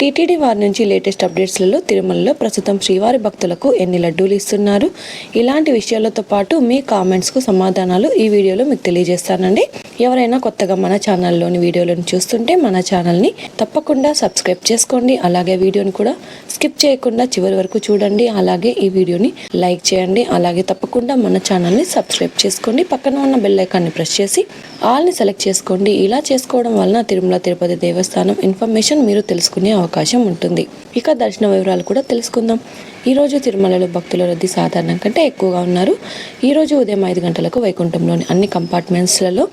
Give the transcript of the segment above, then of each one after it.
TTD వారి నుంచి latest అప్డేట్స్లలో తిరుమలలో ప్రస్తుతం శ్రీవారి భక్తులకు ఎన్ని లడ్డూలు ఇస్తున్నారు? ఇలాంటి విషయాలతో పాటు మీ కామెంట్స్కు సమాధానాలు ఈ వీడియోలో మీకు తెలియజేస్తానండి. ఎవరైనా కొత్తగా మన ఛానల్లోని వీడియోలను చూస్తుంటే మన ఛానల్ని తప్పకుండా సబ్స్క్రైబ్ చేసుకోండి. అలాగే వీడియోని కూడా స్కిప్ చేయకుండా చివరి వరకు చూడండి. అలాగే ఈ వీడియోని లైక్ చేయండి. అలాగే తప్పకుండా మన ఛానల్ని సబ్స్క్రైబ్ చేసుకోండి. పక్కన ఉన్న బెల్ ఐకాన్ని ప్రెస్ చేసి ఆల్ని సెలెక్ట్ చేసుకోండి. ఇలా చేసుకోవడం వలన తిరుమల తిరుపతి దేవస్థానం ఇన్ఫర్మేషన్ మీరు తెలుసుకునే అవకాశం ఉంటుంది. ఇక దర్శన వివరాలు కూడా తెలుసుకుందాం. ఈరోజు తిరుమలలో భక్తుల రద్దీ సాధారణం కంటే ఎక్కువగా ఉన్నారు. ఈరోజు ఉదయం ఐదు గంటలకు వైకుంఠంలోని అన్ని కంపార్ట్మెంట్స్లలో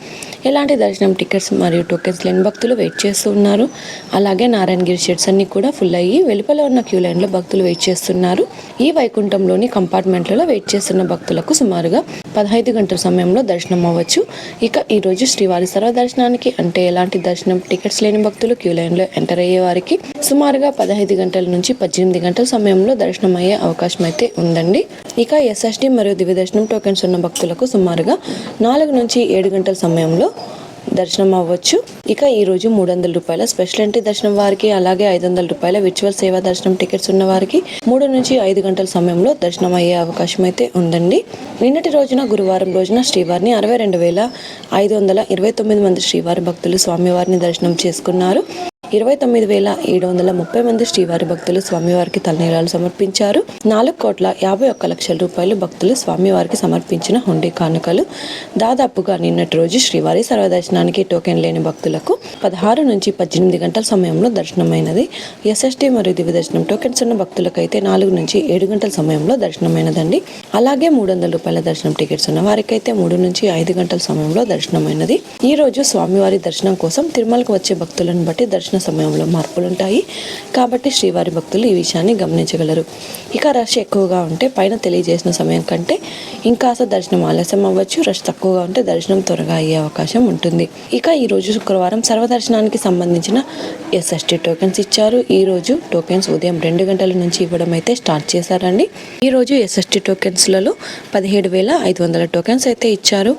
ఎలాంటి దర్శనం టికెట్స్ మరియు టోకెన్స్ లేని భక్తులు వెయిట్ చేస్తూ ఉన్నారు. అలాగే నారాయణగిరి షెడ్స్ అన్ని కూడా ఫుల్ అయ్యి వెలుపల ఉన్న క్యూ లైన్లో భక్తులు వెయిట్ చేస్తున్నారు. ఈ వైకుంఠంలోని కంపార్ట్మెంట్లలో వెయిట్ చేస్తున్న భక్తులకు సుమారుగా పదహైదు గంటల సమయంలో దర్శనం అవ్వచ్చు. ఇక ఈరోజు శ్రీవారి శ్రీవారి సర్వదర్శనానికి అంటే ఎలాంటి దర్శనం టికెట్స్ లేని భక్తులు క్యూ లైన్లో ఎంటర్ అయ్యే వారికి సుమారుగా పదహైదు గంటల నుంచి పద్దెనిమిది గంటల సమయంలో దర్శనం అయ్యే అవకాశం అయితే ఉందండి. ఇక ఎస్ఎస్డి మరియు దివ్య దర్శనం టోకెన్స్ ఉన్న భక్తులకు సుమారుగా నాలుగు నుంచి ఏడు గంటల సమయంలో దర్శనం అవ్వచ్చు. ఇక ఈ రోజు మూడు వందల రూపాయల స్పెషల్ ఎంట్రీ దర్శనం వారికి అలాగే ఐదు వందల రూపాయల విర్చువల్ సేవా దర్శనం టికెట్స్ ఉన్న వారికి మూడు నుంచి ఐదు గంటల సమయంలో దర్శనం అయ్యే అవకాశం అయితే ఉందండి. నిన్నటి రోజున గురువారం రోజున శ్రీవారిని అరవై రెండు వేల ఐదు వందల ఇరవై తొమ్మిది మంది శ్రీవారి భక్తులు స్వామివారిని దర్శనం చేసుకున్నారు. ఇరవై తొమ్మిది వేల ఏడు వందల ముప్పై మంది శ్రీవారి భక్తులు స్వామివారికి తలనీలాలు సమర్పించారు. నాలుగు కోట్ల యాభై ఒక్క లక్షల రూపాయలు భక్తులు స్వామివారికి సమర్పించిన హుండీ కానుకలు. దాదాపుగా నిన్నటి రోజు శ్రీవారి సర్వదర్శనానికి టోకెన్ లేని భక్తులకు పదహారు నుంచి పద్దెనిమిది గంటల సమయంలో దర్శనమైనది. ఎస్ఎస్టీ మరియు దివ్య దర్శనం టోకెన్స్ ఉన్న భక్తులకైతే నాలుగు నుంచి ఏడు గంటల సమయంలో దర్శనమైనదండి. అలాగే మూడు వందల రూపాయల దర్శనం టికెట్స్ ఉన్న వారికైతే మూడు నుంచి ఐదు గంటల సమయంలో దర్శనమైనది. ఈ రోజు స్వామివారి దర్శనం కోసం తిరుమలకు వచ్చే భక్తులను బట్టి దర్శన సమయంలో మార్పులు ఉంటాయి కాబట్టి శ్రీవారి భక్తులు ఈ విషయాన్ని గమనించగలరు. ఇక రష్ ఎక్కువగా ఉంటే పైన తెలియజేసిన సమయం కంటే ఇంకాస్త దర్శనం ఆలస్యం అవ్వచ్చు. రష్ తక్కువగా ఉంటే దర్శనం త్వరగా అయ్యే అవకాశం ఉంటుంది. ఇక ఈ రోజు శుక్రవారం సర్వదర్శనానికి సంబంధించిన ఎస్ఎస్టీ టోకెన్స్ ఇచ్చారు. ఈ రోజు టోకెన్స్ ఉదయం రెండు గంటల నుంచి ఇవ్వడం అయితే స్టార్ట్ చేశారండి. ఈ రోజు ఎస్ఎస్టీ టోకెన్స్లలో పదిహేడు వేల ఐదు వందల టోకెన్స్ అయితే ఇచ్చారు.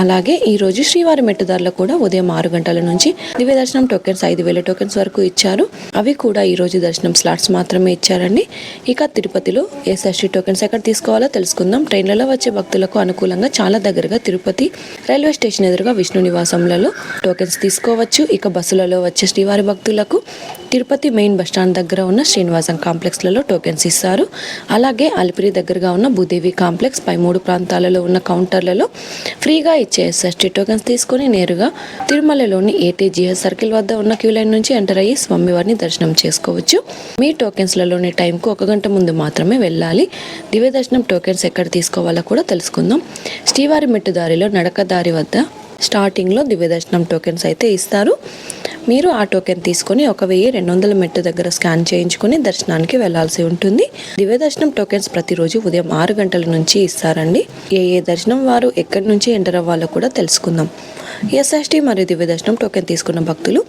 అలాగే ఈ రోజు శ్రీవారి మెట్టుదారులు కూడా ఉదయం ఆరు గంటల నుంచి దివ్య దర్శనం టోకెన్స్ ఐదు వేల టోకెన్స్ వరకు ఇచ్చారు. అవి కూడా ఈ రోజు దర్శనం స్లాట్స్ మాత్రమే ఇచ్చారండి. ఇక తిరుపతిలో ఎస్ఎస్టీ టోకెన్స్ ఎక్కడ తీసుకోవాలో తెలుసుకుందాం. ట్రైన్లలో వచ్చే భక్తులకు అనుకూలంగా చాలా దగ్గరగా తిరుపతి రైల్వే స్టేషన్ ఎదురుగా విష్ణు నివాసంలలో టోకెన్స్ తీసుకోవచ్చు. ఇక బస్సులలో వచ్చే శ్రీవారి భక్తులకు తిరుపతి మెయిన్ బస్టాండ్ దగ్గర ఉన్న శ్రీనివాసం కాంప్లెక్స్లలో టోకెన్స్ ఇస్తారు. అలాగే అలిపిరి దగ్గరగా ఉన్న భూదేవి కాంప్లెక్స్ పై మూడు ప్రాంతాలలో ఉన్న కౌంటర్లలో ఫ్రీగా ఇచ్చే ఎస్ఎస్టీ టోకెన్స్ తీసుకొని నేరుగా తిరుమలలోని ఏటీజీఎస్ సర్కిల్ వద్ద ఉన్న క్యూ లైన్ నుంచి ఎంటర్ అయ్యి స్వామివారిని దర్శనం చేసుకోవచ్చు. మీ టోకెన్స్లలోని టైంకు ఒక గంట ముందు మాత్రమే వెళ్ళాలి. దివ్య దర్శనం టోకెన్స్ ఎక్కడ తీసుకోవాలో కూడా తెలుసుకుందాం. శ్రీవారి మెట్టు దారిలో నడక దారి వద్ద స్టార్టింగ్లో దివ్య దర్శనం టోకెన్స్ అయితే ఇస్తారు. మీరు ఆ టోకెన్ తీసుకొని ఒక వెయ్యి రెండు వందల మెట్టు దగ్గర స్కాన్ చేయించుకుని దర్శనానికి వెళ్ళాల్సి ఉంటుంది. దివ్య దర్శనం టోకెన్స్ ప్రతిరోజు ఉదయం ఆరు గంటల నుంచి ఇస్తారండి. ఏ ఏ దర్శనం వారు ఎక్కడి నుంచి ఎంటర్ అవ్వాలో కూడా తెలుసుకుందాం. ఎస్ఎస్టీ మరియు దివ్య దర్శనం టోకెన్ తీసుకున్న భక్తులు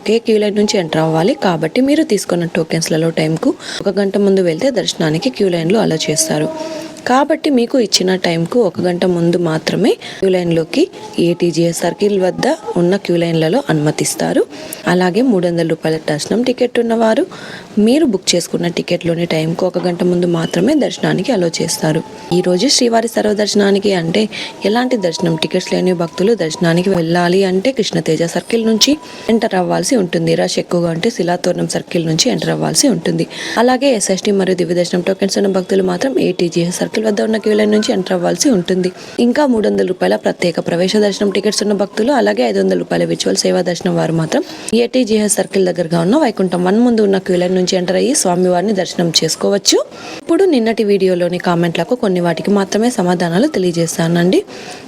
ఒకే క్యూ లైన్ నుంచి ఎంటర్ అవ్వాలి. కాబట్టి మీరు తీసుకున్న టోకెన్స్లలో టైంకు ఒక గంట ముందు వెళ్తే దర్శనానికి క్యూ లైన్లో అలా చేస్తారు. కాబట్టి మీకు ఇచ్చిన టైంకు ఒక గంట ముందు మాత్రమే క్యూ లైన్లోకి ఏటీజీఎస్ సర్కిల్ వద్ద ఉన్న క్యూ లైన్లలో అనుమతిస్తారు. అలాగే మూడు వందల రూపాయల దర్శనం టికెట్ ఉన్నవారు మీరు బుక్ చేసుకున్న టికెట్లోని టైంకు ఒక గంట ముందు మాత్రమే దర్శనానికి అలో చేస్తారు. ఈరోజు శ్రీవారి సర్వదర్శనానికి అంటే ఎలాంటి దర్శనం? టికెట్స్ లేని భక్తులు దర్శనానికి వెళ్ళాలి అంటే కృష్ణతేజ సర్కిల్ నుంచి ఎంటర్ అవ్వాల్సి ఉంటుంది. రష్ ఎక్కువగా ఉంటే శిలాతోరణం సర్కిల్ నుంచి ఎంటర్ అవ్వాల్సి ఉంటుంది. అలాగే ఎస్ఎస్టీ మరియు దివ్య దర్శనం టోకెన్స్ ఉన్న భక్తులు మాత్రం ఏటీజీఎస్ సర్కిల్ వద్ద ఉన్న క్యూ లైన్ నుంచి ఎంటర్ అవ్వాల్సి ఉంటుంది. ఇంకా మూడు వందల రూపాయల ప్రత్యేక ప్రవేశ దర్శనం టికెట్స్ ఉన్న భక్తులు అలాగే ఐదు వందల రూపాయల విజువల్ సేవా దర్శనం వారు మాత్రం ఏటీజీహెచ్ సర్కిల్ దగ్గరగా ఉన్న వైకుంఠం వన్ ముందు ఉన్న క్యూ లైన్ నుంచి ఎంటర్ అయ్యి స్వామివారిని దర్శనం చేసుకోవచ్చు. ఇప్పుడు నిన్నటి వీడియోలోని కామెంట్లకు కొన్ని వాటికి మాత్రమే సమాధానాలు తెలియజేస్తానండి.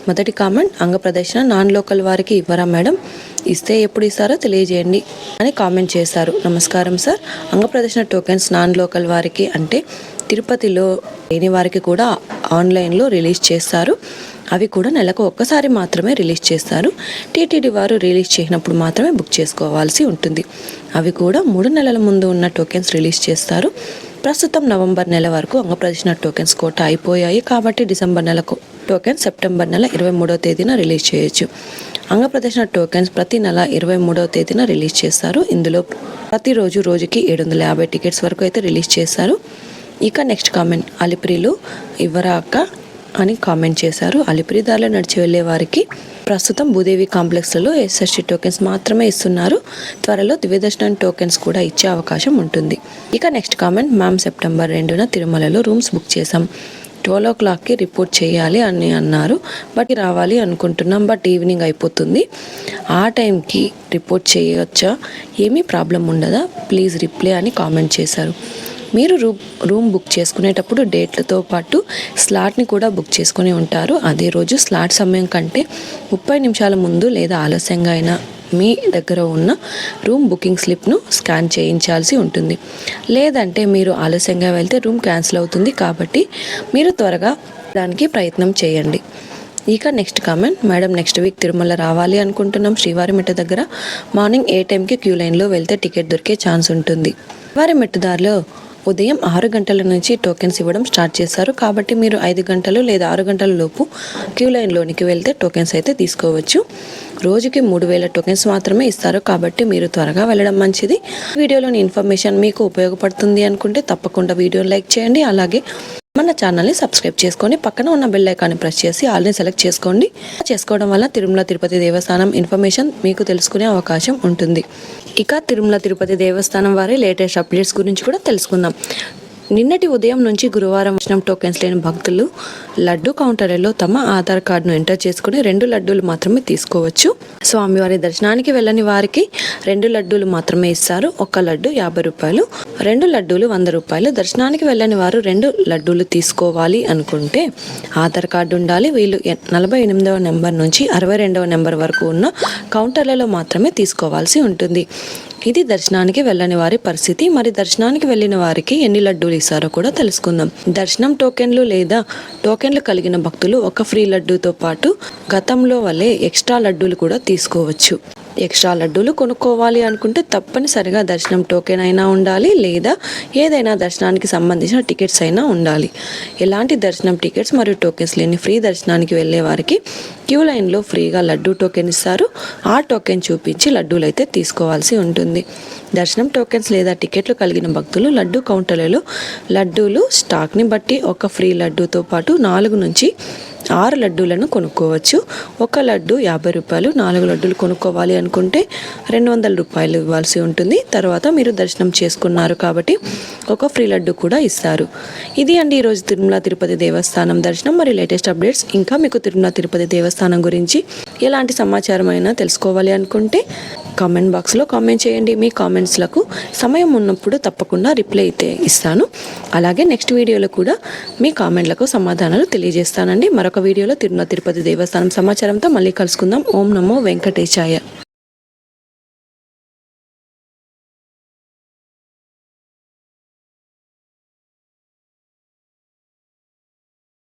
మొదటి కామెంట్ అంగ ప్రదర్శన నాన్ లోకల్ వారికి ఇవ్వరా మేడం? ఇస్తే ఎప్పుడు ఇస్తారో తెలియజేయండి అని కామెంట్ చేశారు. నమస్కారం సార్. అంగ ప్రదర్శన టోకెన్స్ నాన్ లోకల్ వారికి అంటే తిరుపతిలో లేని వారికి కూడా ఆన్లైన్లో రిలీజ్ చేస్తారు. అవి కూడా నెలకు ఒక్కసారి మాత్రమే రిలీజ్ చేస్తారు. టీటీడీ వారు రిలీజ్ చేసినప్పుడు మాత్రమే బుక్ చేసుకోవాల్సి ఉంటుంది. అవి కూడా మూడు నెలల ముందు ఉన్న టోకెన్స్ రిలీజ్ చేస్తారు. ప్రస్తుతం నవంబర్ నెల వరకు అంగప్రదర్శన టోకెన్స్ కోట అయిపోయాయి కాబట్టి డిసెంబర్ నెలకు టోకెన్ సెప్టెంబర్ నెల ఇరవై మూడవ తేదీన రిలీజ్ చేయొచ్చు. అంగప్రదర్శన టోకెన్స్ ప్రతి నెల ఇరవై మూడవ తేదీన రిలీజ్ చేస్తారు. ఇందులో ప్రతిరోజు రోజుకి ఏడు వందల యాభై టికెట్స్ వరకు అయితే రిలీజ్ చేస్తారు. ఇక నెక్స్ట్ కామెంట్ అలిపిరిలో ఇవ్వరా అక్క అని కామెంట్ చేశారు. అలిపిరి దారిలో నడిచి వెళ్ళే వారికి ప్రస్తుతం భూదేవి కాంప్లెక్స్లలో ఎస్ఎస్టీ టోకెన్స్ మాత్రమే ఇస్తున్నారు. త్వరలో దివ్యదర్శనం టోకెన్స్ కూడా ఇచ్చే అవకాశం ఉంటుంది. ఇక నెక్స్ట్ కామెంట్ మ్యామ్ సెప్టెంబర్ రెండున తిరుమలలో రూమ్స్ బుక్ చేశాం. ట్వెల్వ్ ఓ క్లాక్కి రిపోర్ట్ చేయాలి అని అన్నారు. బట్ రావాలి అనుకుంటున్నాం బట్ ఈవినింగ్ అయిపోతుంది. ఆ టైంకి రిపోర్ట్ చేయవచ్చా ఏమీ ప్రాబ్లం ఉండదా? ప్లీజ్ రిప్లై అని కామెంట్ చేశారు. మీరు రూమ్ రూమ్ బుక్ చేసుకునేటప్పుడు డేట్లతో పాటు స్లాట్ని కూడా బుక్ చేసుకుని ఉంటారు. అదే రోజు స్లాట్ సమయం కంటే ముప్పై నిమిషాల ముందు లేదా ఆలస్యంగా అయినా మీ దగ్గర ఉన్న రూమ్ బుకింగ్ స్లిప్ను స్కాన్ చేయించాల్సి ఉంటుంది. లేదంటే మీరు ఆలస్యంగా వెళ్తే రూమ్ క్యాన్సిల్ అవుతుంది కాబట్టి మీరు త్వరగా దానికి ప్రయత్నం చేయండి. ఇక next comment. Madam next week Tirumala రావాలి అనుకుంటున్నాం. శ్రీవారి మెట్ట దగ్గర మార్నింగ్ ఏ టైంకి క్యూ లైన్లో వెళ్తే టికెట్ దొరికే ఛాన్స్ ఉంటుంది. వారి మెట్టుదారిలో ఉదయం ఆరు గంటల నుంచి టోకెన్స్ ఇవ్వడం స్టార్ట్ చేశారు. కాబట్టి మీరు ఐదు గంటలు లేదా ఆరు గంటల లోపు క్యూ లైన్లోనికి వెళ్తే టోకెన్స్ అయితే తీసుకోవచ్చు. రోజుకి మూడు వేల టోకెన్స్ మాత్రమే ఇస్తారు. కాబట్టి మీరు త్వరగా వెళ్ళడం మంచిది. వీడియోలోని ఇన్ఫర్మేషన్ మీకు ఉపయోగపడుతుంది అనుకుంటే తప్పకుండా వీడియో లైక్ చేయండి. అలాగే మన ఛానల్ని సబ్స్క్రైబ్ చేసుకొని పక్కన ఉన్న బెల్ ఐకాన్ని ప్రెస్ చేసి ఆల్ని సెలెక్ట్ చేసుకోండి. చేసుకోవడం వల్ల తిరుమల తిరుపతి దేవస్థానం ఇన్ఫర్మేషన్ మీకు తెలుసుకునే అవకాశం ఉంటుంది. ఇక తిరుమల తిరుపతి దేవస్థానం వారి లేటెస్ట్ అప్డేట్స్ గురించి కూడా తెలుసుకుందాం. నిన్నటి ఉదయం నుంచి గురువారం వచ్చిన టోకెన్స్ లేని భక్తులు లడ్డు కౌంటర్లలో తమ ఆధార్ కార్డును ఎంటర్ చేసుకుని రెండు లడ్డూలు మాత్రమే తీసుకోవచ్చు. స్వామివారి దర్శనానికి వెళ్ళని వారికి రెండు లడ్డూలు మాత్రమే ఇస్తారు. ఒక లడ్డు యాభై రూపాయలు రెండు లడ్డూలు వంద రూపాయలు. దర్శనానికి వెళ్ళని వారు రెండు లడ్డూలు తీసుకోవాలి అనుకుంటే ఆధార్ కార్డు ఉండాలి. వీళ్ళు నలభై ఎనిమిదవ నెంబర్ నుంచి అరవై రెండవ నెంబర్ వరకు ఉన్న కౌంటర్లలో మాత్రమే తీసుకోవాల్సి ఉంటుంది. ఇది దర్శనానికి వెళ్ళని వారి పరిస్థితి. మరి దర్శనానికి వెళ్ళిన వారికి ఎన్ని లడ్డూలు ఇస్తారో కూడా తెలుసుకుందాం. దర్శనం టోకెన్లు లేదా టోకెన్లు కలిగిన భక్తులు ఒక ఫ్రీ లడ్డూతో పాటు గతంలో వలె ఎక్స్ట్రా లడ్డూలు కూడా తీసుకోవచ్చు. ఎక్స్ట్రా లడ్డూలు కొనుక్కోవాలి అనుకుంటే తప్పనిసరిగా దర్శనం టోకెన్ అయినా ఉండాలి లేదా ఏదైనా దర్శనానికి సంబంధించిన టికెట్స్ అయినా ఉండాలి. ఎలాంటి దర్శనం టికెట్స్ మరియు టోకెన్స్ లేని ఫ్రీ దర్శనానికి వెళ్ళే వారికి క్యూ లైన్లో ఫ్రీగా లడ్డూ టోకెన్ ఇస్తారు. ఆ టోకెన్ చూపించి లడ్డూలు అయితే తీసుకోవాల్సి ఉంటుంది. దర్శనం టోకెన్స్ లేదా టికెట్లు కలిగిన భక్తులు లడ్డు కౌంటర్లలో లడ్డూలు స్టాక్ని బట్టి ఒక ఫ్రీ లడ్డూతో పాటు నాలుగు నుంచి ఆరు లడ్డూలను కొనుక్కోవచ్చు. ఒక లడ్డు యాభై రూపాయలు నాలుగు లడ్డూలు కొనుక్కోవాలి అనుకుంటే రెండు వందల రూపాయలు ఇవ్వాల్సి ఉంటుంది. తర్వాత మీరు దర్శనం చేసుకున్నారు కాబట్టి ఒక ఫ్రీ లడ్డు కూడా ఇస్తారు. ఇది అండి ఈరోజు తిరుమల తిరుపతి దేవస్థానం దర్శనం. మరి లేటెస్ట్ అప్డేట్స్ ఇంకా మీకు తిరుమల తిరుపతి దేవస్థానం గురించి ఎలాంటి సమాచారం అయినా తెలుసుకోవాలి అనుకుంటే కామెంట్ బాక్స్లో కామెంట్ చేయండి. మీ కామెంట్స్లకు సమయం ఉన్నప్పుడు తప్పకుండా రిప్లై అయితే ఇస్తాను. అలాగే నెక్స్ట్ వీడియోలో కూడా మీ కామెంట్లకు సమాధానాలు తెలియజేస్తానండి. మరొక వీడియోలో తిరుమల తిరుపతి దేవస్థానం సమాచారంతో మళ్ళీ కలుసుకుందాం. ఓం నమో వెంకటేశాయ.